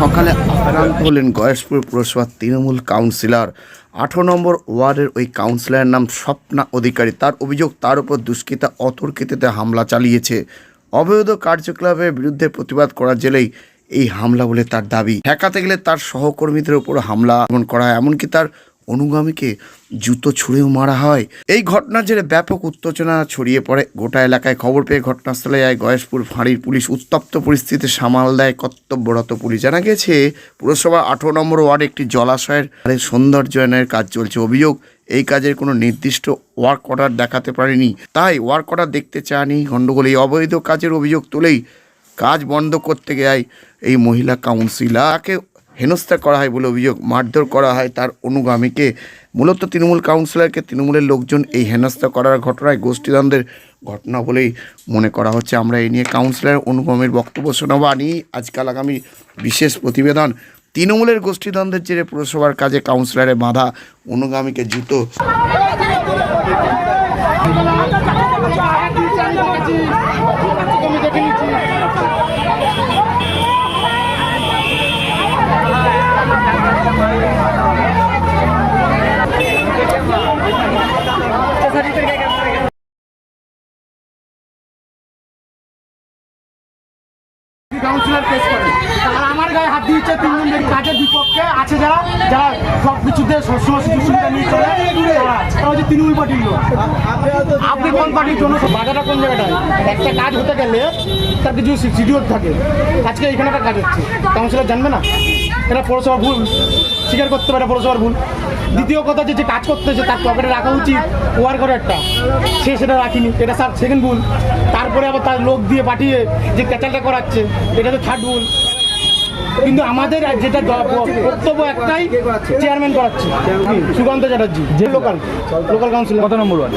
সকালে আক্রান্ত হলেন গয়েশপুর পুরসভার তৃণমূল কাউন্সিলর। আঠারো নম্বর ওয়ার্ডের ওই কাউন্সিলরের নাম স্বপ্না অধিকারী। তার অভিযোগ, তার উপর দুষ্কৃতা অতর্কিততে হামলা চালিয়েছে। অবৈধ কার্যকলাপের বিরুদ্ধে প্রতিবাদ করার জেলেই এই হামলা বলে তার দাবি। ঠেকাতে গেলে তার সহকর্মীদের উপর হামলা করা হয়, এমনকি তার অনুগামীকে জুতো ছুঁড়েও মারা হয়। এই ঘটনার জেরে ব্যাপক উত্তেজনা ছড়িয়ে পড়ে। গোটা এলাকায় খবর পেয়ে ঘটনাস্থলে যায় গয়েশপুর ফাঁড়ির পুলিশ। উত্তপ্ত পরিস্থিতি সামাল দেয় কর্তব্যরত পুলিশ। জানা গেছে, পুরসভা আঠারো নম্বর ওয়ার্ড একটি জলাশয়ের সৌন্দর্যায়নের কাজ চলছে। অভিযোগ, এই কাজের কোনো নির্দিষ্ট ওয়ার্ক অর্ডার দেখাতে পারেনি। তাই ওয়ার্ক অর্ডার দেখতে চায়নি গণ্ডগোল। এই অবৈধ কাজের অভিযোগ তুলেই কাজ বন্ধ করতে গিয়ে এই মহিলা কাউন্সিলারকে হেনস্থা করা হয় বলে অভিযোগ মারধর করা হয় তার অনুগামীকে মূলত তৃণমূল কাউন্সিলরকে তৃণমূলের লোকজন এই হেনস্থা করার ঘটনায় গোষ্ঠীদ্বন্দ্বের ঘটনা বলেই মনে করা হচ্ছে আমরা এই নিয়ে কাউন্সিলর অনুগামীর বক্তব্য শোনাবো নিয়েই আজকাল আগামী বিশেষ প্রতিবেদন তৃণমূলের গোষ্ঠীদ্বন্দ্বের জেরে পুরসভার কাজে কাউন্সিলরে বাধা অনুগামীকে জুতো আমার গায়ে হাত দিয়েছে তৃণমূলের কাজের বিপক্ষে আছে যারা যারা সব কিছুতে হচ্ছে তৃণমূল পার্টির লোক। আপনি কোন পার্টির জন্য বাজারটা কোন জায়গাটায়? একটা কাজ হতে গেলে তার কিছু শিডিউল থাকে। আজকে এখানে একটা কাজ হচ্ছে। কাউন্সিলর জানবে না? এটা পৌরসভা ভুল, স্বীকার করতে পারে পৌরসভার ভুল। দ্বিতীয় কথা যে কাজ করতেছে, তার পকেটে রাখা উচিত, ওয়ার করে একটা। সে সেটা রাখিনি, এটা স্যার সেকেন্ড ভুল। তারপরে আবার তার লোক দিয়ে পাঠিয়ে যে, ক্যাচালটা করাচ্ছে, এটা তো থার্ড ভুল। কিন্তু আমাদের যেটা বক্তব্য একটাই চেয়ারম্যান করাচ্ছে। সুকান্ত চ্যাটার্জি যে লোকাল লোকাল কাউন্সিল কত নম্বর ওয়ার্ড?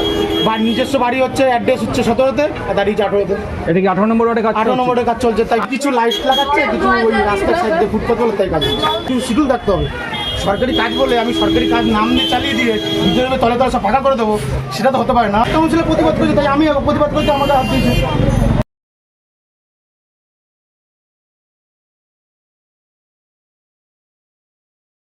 বা নিজস্ব বাড়ি হচ্ছে অ্যাড্রেস হচ্ছে সতেরোতে আর দাঁড়িয়েছে আঠেরোতে এটা কি আঠারো নম্বর ওয়ার্ডে কাজ আঠারো? নম্বরের কাজ চলছে তাই কিছু লাইট লাগাচ্ছে কিছু ওই রাস্তার সাইড দিয়ে ফুটপাথ বলে তাই কাজ কিছু শিডিউল থাকতে হবে। সরকারি কাজ বলে আমি সরকারি কাজ নাম দিয়ে চালিয়ে দিয়ে ভিতরে ভিতরে তলে তলে সব ফাঁকা করে দেবো সেটা তো হতে পারে না। কাউন্সিলের প্রতিবাদ করছে তাই আমি প্রতিবাদ করছি আমাকে হাত দিয়েছে।